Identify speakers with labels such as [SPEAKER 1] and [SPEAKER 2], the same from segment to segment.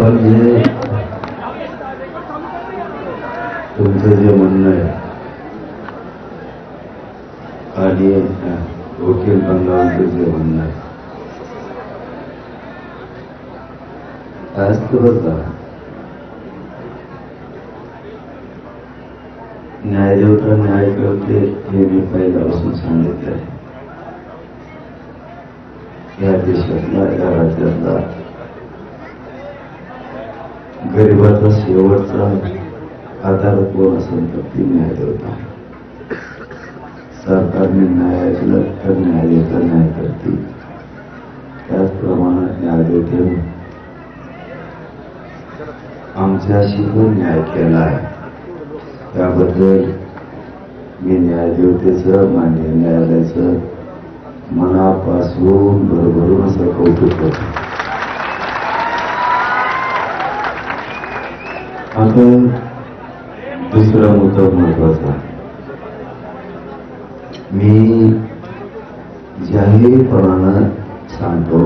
[SPEAKER 1] पण जे तुमचं जे म्हणणं आहे. आणि वकील बंगालचं जे म्हणणं आहे. आज बरं का न्यायदेवता न्याय करते हे मी पहिल्यापासून सांगितलं आहे या देशातला या राज्यातला गरिबाचा शेवटचा आधार कोण असेल तर ती न्यायदेवता. सरकारने न्यायाला ऐकलं तर न्यायदेवता न्याय करते त्याचप्रमाणे न्यायदेवतेने आमच्याशी पण न्याय केला आहे. त्याबद्दल मी न्यायदेवतेचं मान्य न्यायालयाचं मनापासून भरभरून असं कौतुक करतो. आता दुसरा मुद्दा महत्त्वाचा. मी जाहीरपणानं सांगतो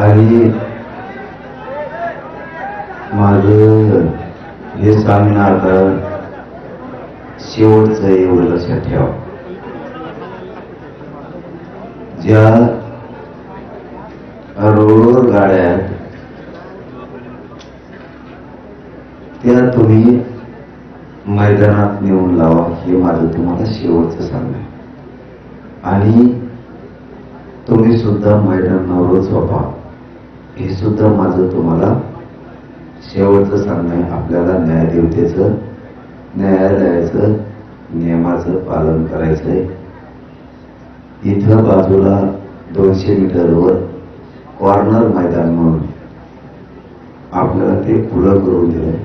[SPEAKER 1] आणि माझं हे सांगणं आता शेवटचं एवढं लक्षात ठेवा. ज्या रोड गाड्या आहेत त्या तुम्ही मैदानात नेऊन लावा हे माझं तुम्हाला शेवटचं सांगणं आहे. आणि तुम्ही सुद्धा मैदानावरच वापा हे सुद्धा माझं तुम्हाला शेवटचं सांगणं आहे. आपल्याला न्यायदेवतेचं न्यायालयाचं नियमाचं पालन करायचं आहे इथं बाजूला दोनशे मीटरवर कॉर्नर मैदान म्हणून आपल्याला ते खुलं करून दिलंय.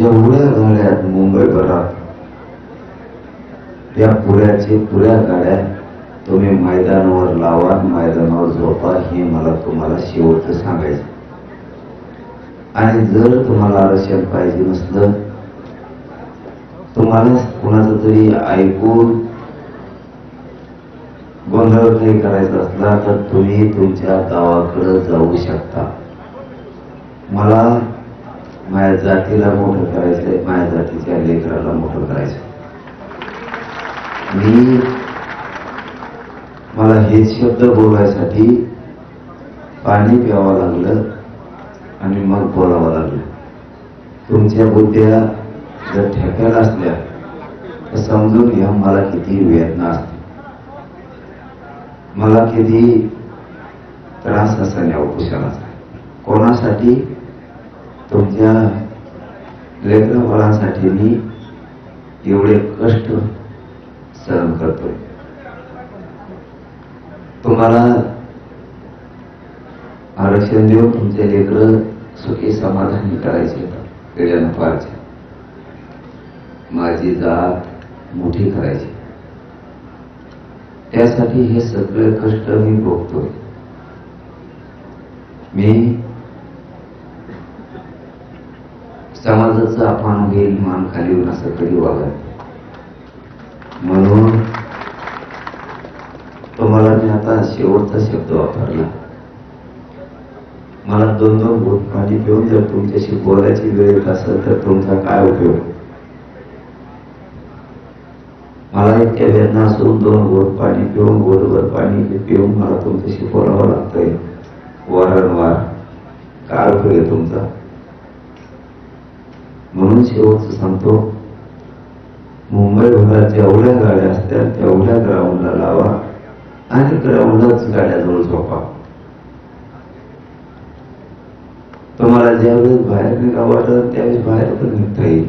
[SPEAKER 1] जेवढ्या गाड्या मुंबईभरात त्या पुऱ्याचे पुऱ्या गाड्या तुम्ही मैदानावर लावा मैदानावर झोपा हे मला तुम्हाला शेवटचं सांगायचं. आणि जर तुम्हाला आरक्षण पाहिजे नसलं तुम्हाला कुणाचं तरी ऐकून गोंधळ काही करायचा असला तर तुम्ही तुमच्या गावाकडे जाऊ शकता. मला माझ्या जातीला मोठं करायचंय माझ्या जातीच्या लेकराला मोठं करायचं मी मला हे शब्द बोलायसाठी पाणी प्यावं लागलं आणि मग बोलावं लागलं. तुमच्या बुद्ध्या जर ठेक्याला असल्या तर समजून घ्या मला किती वेदना असते. मला किती त्रास असा या उपोषणाचा. कोणासाठी? तुमच्या लेकराबाळांसाठी मी एवढे कष्ट सहन करतोय. तुम्हाला आरक्षण देऊन तुमचे लेकर सुखी समाधानी करायचे पिढ्यानं पाहायचे माझी जात मोठी करायची. त्यासाठी हे सगळे कष्ट मी भोगतोय. मी समाजाचं अपमान होईल मान खाली होऊन असं कधी वागत म्हणून तुम्हाला मी आता शेवटचा शब्द वापरला. मला दोन दोन बोट पाणी पिऊन जर तुमच्याशी बोलायची वेळ येत असेल तर तुमचा काय उपयोग? मला इतक्या वेदना असून दोन गोड पाणी पिऊन गोडभर पाणी पिऊन मला तुमच्याशी बोलावं लागतंय. वारंवार. काय उपयोग आहे तुमचा? म्हणून शेवटचं सांगतो मुंबई भागात जेवढ्या गाड्या असतात तेवढ्या ग्राउंडला लावा आणि ग्राउंडलाच गाड्याजवळ झोपा. तुम्हाला ज्यावेळेस बाहेर निघावं वाटत त्यावेळेस बाहेर पण निघता येईल.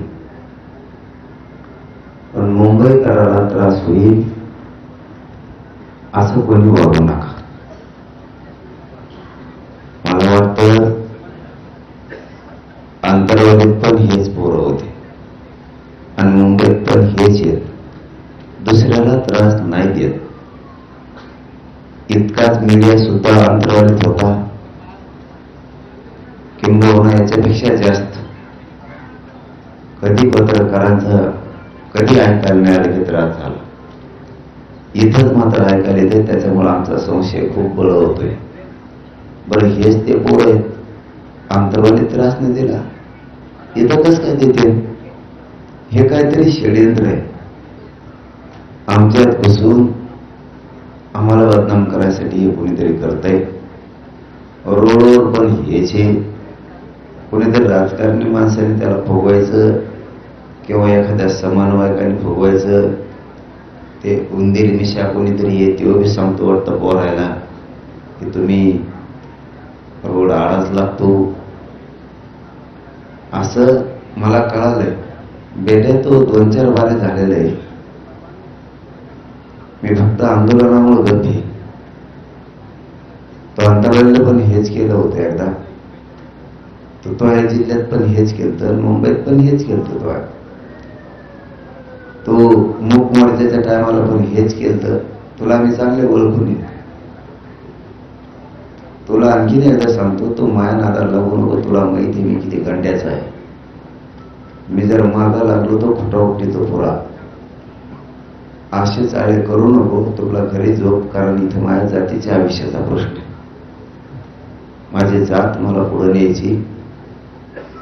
[SPEAKER 1] पण मुंबईकराला त्रास होईल असं कोणी वागू नका. त्रास इतकाच मीडिया सुद्धा अंतर्वादीत होता. किंबहुना याच्यापेक्षा जास्त. कधी पत्रकारांचं कधी ऐकायला मिळालं की त्रास झाला. इथंच मात्र ऐकायला येते त्याच्यामुळे आमचा संशय खूप बळ होतोय. बरं हेच ते पोर आहेत. अंतर्वाली त्रास नाही दिला. इथं कसं काय देते हे काहीतरी षडयंत्र आहे. आमच्यात बसून आम्हाला बदनाम करायसाठी हे कोणीतरी करतंय. रोडवर पण हेच कोणीतरी राजकारणी माणसाने त्याला फुगवायचं किंवा एखाद्या समन्वयकाने फुगवायचं. ते उंदीर मिशा कोणीतरी येते बी सांगतो वाटतं बोलायला की तुम्ही रोड आळाच लागतो. असं मला कळालंय. बेड्या तो दोन चार बारे झालेलं आहे मी फक्त आंदोलनामुळे गती तो अंतराला पण हेच केलं होतं एकदा. तो तो या जिल्ह्यात पण हेच केलं तर मुंबईत पण हेच केलं तो तो मूक मोर्चाच्या टायमाला पण हेच केलं तुला मी चांगले ओळखून येत तुला आणखीन एकदा सांगतो तू माया नादा लागू नको तुला माहिती मी किती गंड्याचा आहे. मी जर मागा लागलो तो खोटा तो पुरा. आशे चाळे करू नको तुला घरी झोप कारण इथे माझ्या जातीच्या आयुष्याचा प्रश्न आहे. माझी जात मला पुढे न्यायची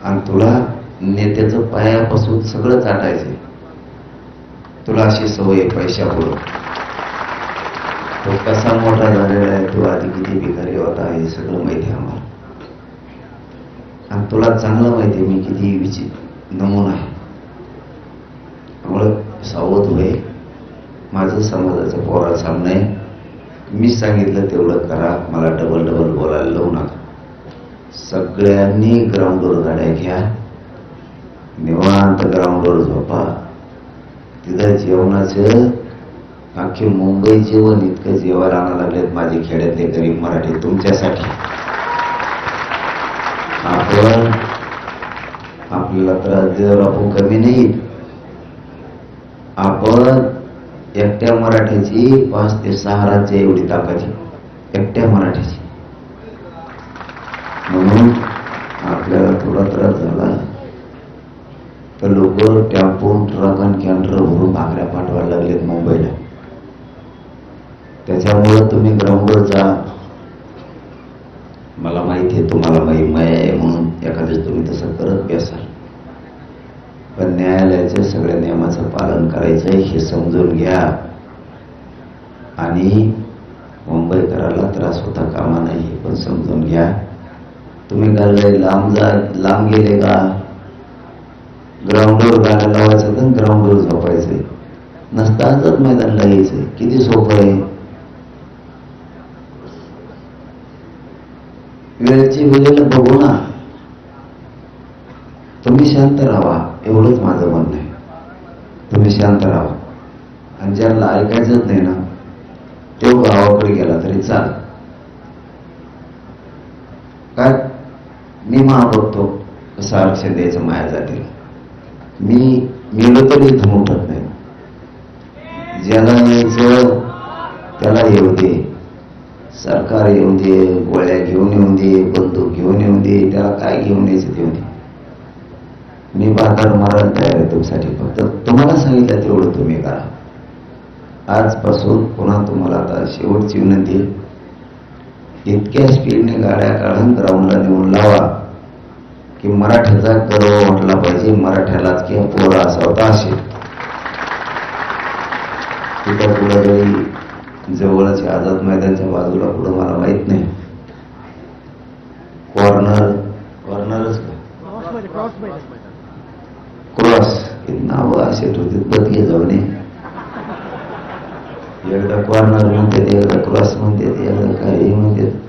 [SPEAKER 1] आणि तुला नेत्याचं पायापासून सगळं चाटायचं तुला अशी सवय आहे पैशापुढं तो कसा मोठा झालेला आहे तू आधी किती भिकारी होता हे सगळं माहिती आहे आम्हाला. आणि तुला चांगलं माहिती आहे मी किती विचित नमुना आहे. त्यामुळं सावध होय माझं समाजाचं पोरा सामनं आहे मी सांगितलं तेवढं करा. मला डबल डबल बोलायला लावू नका. सगळ्यांनी ग्राउंडवर गाड्या घ्या. निवांत ग्राउंडवर झोपा. तिथं जेवणाचं अख्खे मुंबई जेवण इतकं जेवायला आणा लागलेत माझे खेड्यातले गरीब मराठी तुमच्यासाठी. आपण आपल्याला त्रास देणार आपण कमी नाही आपण एकट्या मराठ्याची पाच ते सहा राज्य एवढी ताकद एकट्या मराठ्याची म्हणून आपल्याला थोडा त्रास झाला. तर लोक टॅम्पो ट्रक आणि कॅन्टर भरून भाकऱ्या पाठवायला लागलेत मुंबईला. त्याच्यामुळं तुम्ही ग्राउंडवर जा. मला माहिती आहे तुम्हाला माहिती माया आहे म्हणून एखाद्या तुम्ही तसं करत बसाल पण न्यायालयाच्या सगळ्या नियमाचं पालन करायचं हे समजून घ्या. आणि मुंबईकराला त्रास होता कामा नाही हे पण समजून घ्या. तुम्ही काय लांब जा लांब गेले का? ग्राउंडवर गाड्या लावायचं तर ग्राउंडवर झोपायचंय. नसताच मैदानला यायचंय. किती सोपं आहे? वेळेची वेळेला बघू ना. तुम्ही शांत राहा. एवढंच माझं म्हणणं आहे. तुम्ही शांत राहा. आणि ज्याला ऐकायचंच नाही ना तो गावाकडे गेला तरी चाल काय? मी महा बघतो कसं आरक्षण द्यायचं माया जातील. मी मेलो तरी इथं उठत नाही. ज्याला यायचं त्याला येऊ दे. सरकार येऊन दे गोळ्या घेऊन येऊन दे बंदूक घेऊन येऊन दे त्याला काय घेऊन यायचं ते दे. मी बाजार मारायला तयार आहे तुमच्यासाठी फक्त. तुम्हाला सांगितलं तेवढं तुम्ही करा. आजपासून पुन्हा तुम्हाला आता शेवटची विनंती इतक्या स्पीडने गाड्या काढून ग्राउंडला नेऊन लावा की मराठ्याचा गर्व वाटला पाहिजे. मराठ्यालाच किंवा पोरा असा होता असेल. तिथं कुठं काही जवळच आझाद मैदानच्या बाजूला पुढं मला माहीत नाही कॉर्नर कॉर्नरच का क्रॉस नावं असे होते बदगे जाऊन एकदा कॉर्नर म्हणते एकदा क्रॉस म्हणते एकदा काही म्हणते.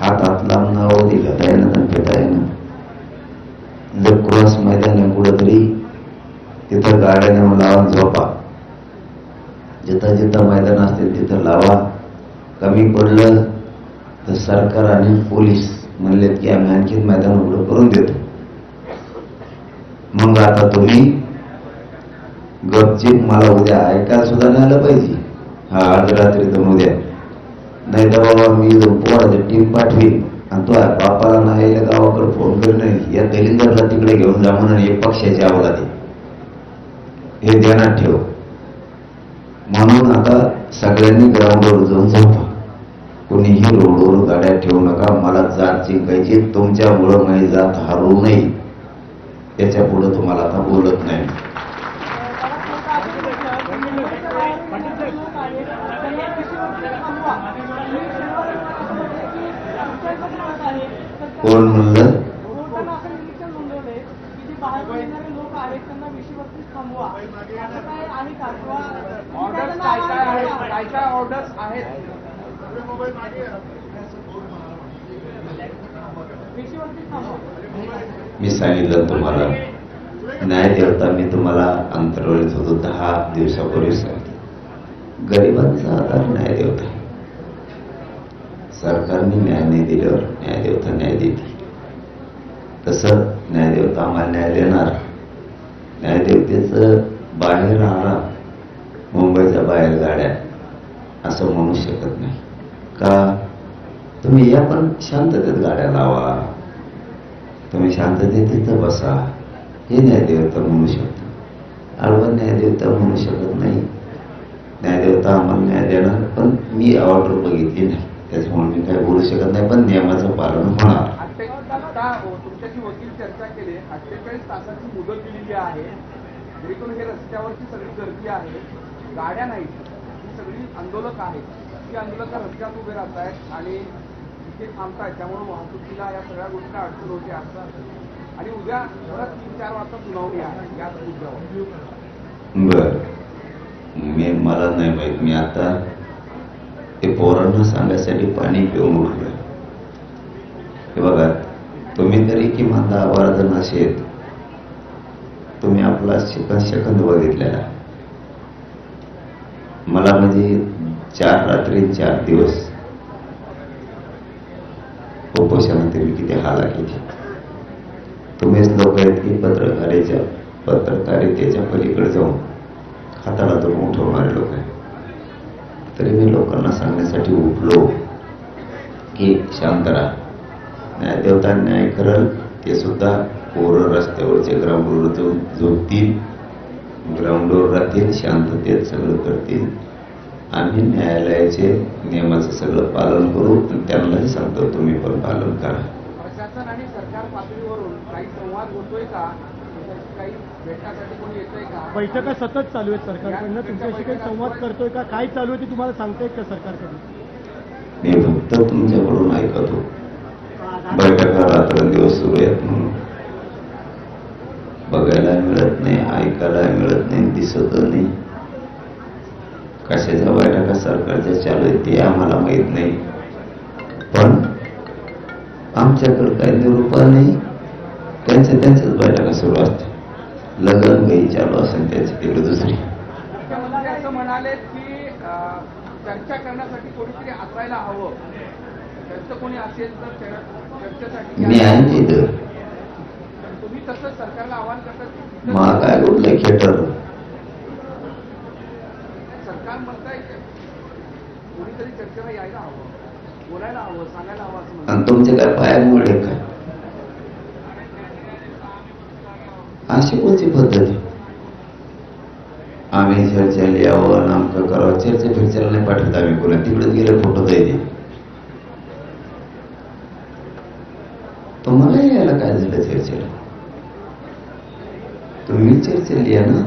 [SPEAKER 1] हातात लांब नाव घेता येणं आणि फेटा जर क्रॉस मैदान आहे कुठंतरी तिथं गाड्याने लावा झोपा. जिथं जिथं मैदान असते तिथं लावा. कमी पडलं तर सरकार आणि पोलीस म्हणलेत की आम्ही आणखीन मैदान उघडं करून देतो. मग आता तुम्ही गपचीप मला उद्या ऐकायला सुद्धा नाही आलं पाहिजे. हा आज रात्री तर उद्या नाही तर बाबा मी पोराचं टीम पाठवीन आणि तो बापाला नाही गावाकडे फोन करणं या दलिंदरला तिकडे घेऊन जा म्हणून एक पक्षाची अवघात हे ध्यानात ठेव. म्हणून आता सगळ्यांनी ग्राउंडवर जाऊन झोपा. कोणीही रोडवर गाड्या ठेवू नका. मला जात जिंकायची तुमच्यामुळं माझी जात हरवू नये. याच्यापुढे तुम्हाला आता बोलत नाही कोण म्हणलं
[SPEAKER 2] ऑर्डर्स काय काय आहेत काय काय कोण म्हणलं?
[SPEAKER 1] मी सांगितलं तुम्हाला. न्याय देवता मी तुम्हाला अंतरवळीत होतो. दहा दिवसापूर्वी सांगितलं. गरिबांचा आधार न्याय देवता. सरकारने न्याय नाही दिल्यावर न्यायदेवता न्याय देते तसं न्यायदेवता आम्हाला न्याय देणार. न्यायदेवतेचं बाहेर राहणार. मुंबईच्या बाहेर गाड्या. असं म्हणू शकत नाही. का? तुम्ही या पण शांततेत गाड्या लावा. तुम्ही शांततेत तिथं बसा. हे न्यायदेवता म्हणू शकता अडवण न्यायदेवता म्हणू शकत नाही. न्यायदेवता आम्हाला न्याय देणार पण मी ऑर्डर बघितली नाही. त्याच्यामुळे मी काय बोलू शकत नाही पण नियमाचं पालन होणार.
[SPEAKER 2] अठ्ठे- आता तुमच्याशी वकील चर्चा केली. अठ्ठेचाळीस तासाची मुदत दिलेली आहे. जेणेकरून रस्त्यावरची सगळी गर्दी आहे गाड्या नाहीत ही सगळी आंदोलक आहेत. ती आंदोलक रस्त्यात उभे राहत आहेत आणि इथे थांबतायत. त्यामुळे वाहतुकीला या सगळ्या गोष्टी अडचण होते असं आणि उद्या परत तीन चार वाजता सुनावणी आहे याच मुद्द्यावर.
[SPEAKER 1] बर. मी मला नाही माहीत. मी आता ते पोरांना सांगायसाठी पाणी पिऊन उठलं. हे बघा तुम्ही तरी किमान दहा बारा जण असेल. तुम्ही आपला सेकंद सेकंद बघितलेला. मला म्हणजे चार रात्री चार दिवस उपोषणात तुम्ही किती हाला केली. तुम्हीच लोक आहेत की पत्रकारेच्या पत्रकारितेच्या पलीकडे जाऊन हाताला तो उठवणारे लोक आहेत. तरी मी लोकांना सांगण्यासाठी उठलो. की शांत राहा. न्यायदेवता न्याय करल ते सुद्धा पोरं रस्त्यावरचे ग्राउंडवर जो झोपतील. ग्राउंडवर राहतील शांततेत सगळं करतील. आम्ही न्यायालयाचे नियमाचं सगळं पालन करू आणि त्यांनाही सांगतो तुम्ही पण पालन करा.
[SPEAKER 3] बैठका सतत चालू आहेत सरकारकडनं. तुमच्याशी काही संवाद करतोय का? काय चालू आहे ते तुम्हाला सांगतायत का सरकारकडून?
[SPEAKER 1] मी फक्त तुमच्याकडून ऐकतो. बैठका रात्रंदिवस सुरू आहेत म्हणून. बघायला मिळत नाही ऐकायला मिळत नाही दिसत नाही. कशाच्या बैठका सरकारच्या चालू आहेत ते आम्हाला माहीत नाही. पण आमच्याकडे काही निरूपा नाही. त्यांच्या त्यांच्याच बैठका सुरू असतात लग्न काही चालू असेल त्याची तिकडे दुसरी.
[SPEAKER 2] म्हणाले की चर्चा करण्यासाठी कोणीतरी असायला हवं. त्यांचं कोणी असेल तर चर्चेसाठी
[SPEAKER 1] मी आहे इथं
[SPEAKER 2] तुम्ही तसं सरकारला आवाहन
[SPEAKER 1] मग काय कुठलं खेटर?
[SPEAKER 2] सरकार म्हणताय की कोणीतरी चर्चेला यायला हवं बोलायला हवं सांगायला हवं
[SPEAKER 1] आणि तुमचे काय पायामुळे काय अशी कोणती पद्धत? आहे? आम्ही चर्चेला यावं नामकं करावं चर्चा फिरचेला नाही पाठवत आम्ही कोणा तिकडे गेलं फोटो द्यायचे. तुम्हाला यायला काय झालं चर्चेला? तुम्ही चर्चेला या ना.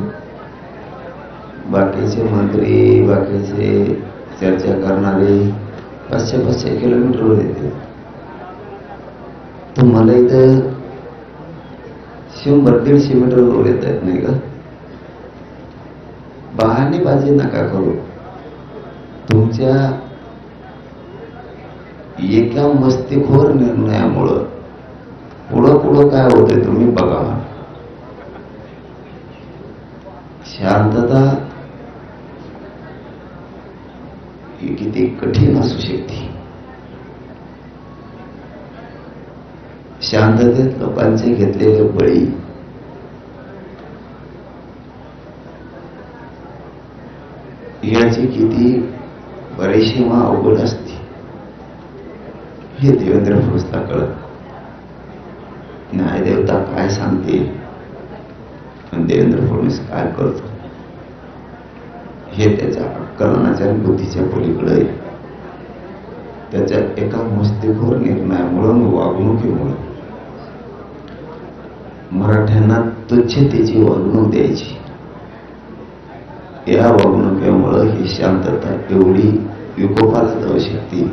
[SPEAKER 1] बाकीचे मंत्री बाकीचे चर्चा करणारे पाचशे पाचशे किलोमीटरवर येते तुम्हाला इथं शंभर दीडशे मीटरवर येत आहेत नाही का? बहाणेबाजी नका करू. तुमच्या एका मस्तीखोर निर्णयामुळं पुढं पुढं काय होतंय तुम्ही बघा. शांतता ही किती कठीण असू शकते. शांततेत लोकांचे घेतलेले बळी. याची किती बरीचशी मा अवघड असते. हे देवेंद्र फुसला कळत. न्यायदेवता काय सांगते? पण देवेंद्र फडणवीस काय करतो? हे त्याच्या अक्कलनाच्या आणि बुद्धीच्या पलीकडे त्याच्या एका मस्तीखोर निर्णयामुळं व वागणुकीमुळं. मराठ्यांना तुच्छतेची वागणूक द्यायची. या वागणुकीमुळं ही शांतता एवढी विकोपाला जाऊ शकते.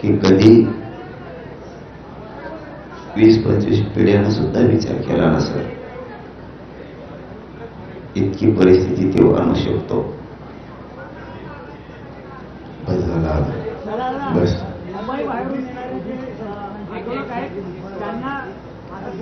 [SPEAKER 1] की कधी वीस पंचवीस पिढ्यानं सुद्धा विचार केला नसेल. इतकी परिस्थिती ते आणू शकतो. बस झाला बस.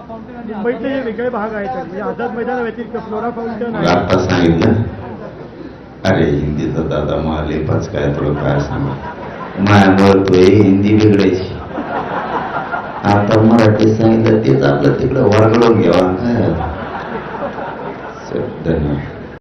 [SPEAKER 4] फाउंटेन आणि
[SPEAKER 3] मुंबईतले हे वेगळे भाग आहेत म्हणजे आझाद मैदाना व्यतिरिक्त फ्लोरा फाउंटन
[SPEAKER 1] मग
[SPEAKER 3] आहे.
[SPEAKER 1] आता सांगितलं. अरे हिंदीचा दादा मला पाच काय तुला काय सांगा. माया बोलतोय हिंदी बिघडायची. आता मराठी सांगितलं तेच आपलं तिकडं वरगडून घ्यावा काय चल, धन्यवाद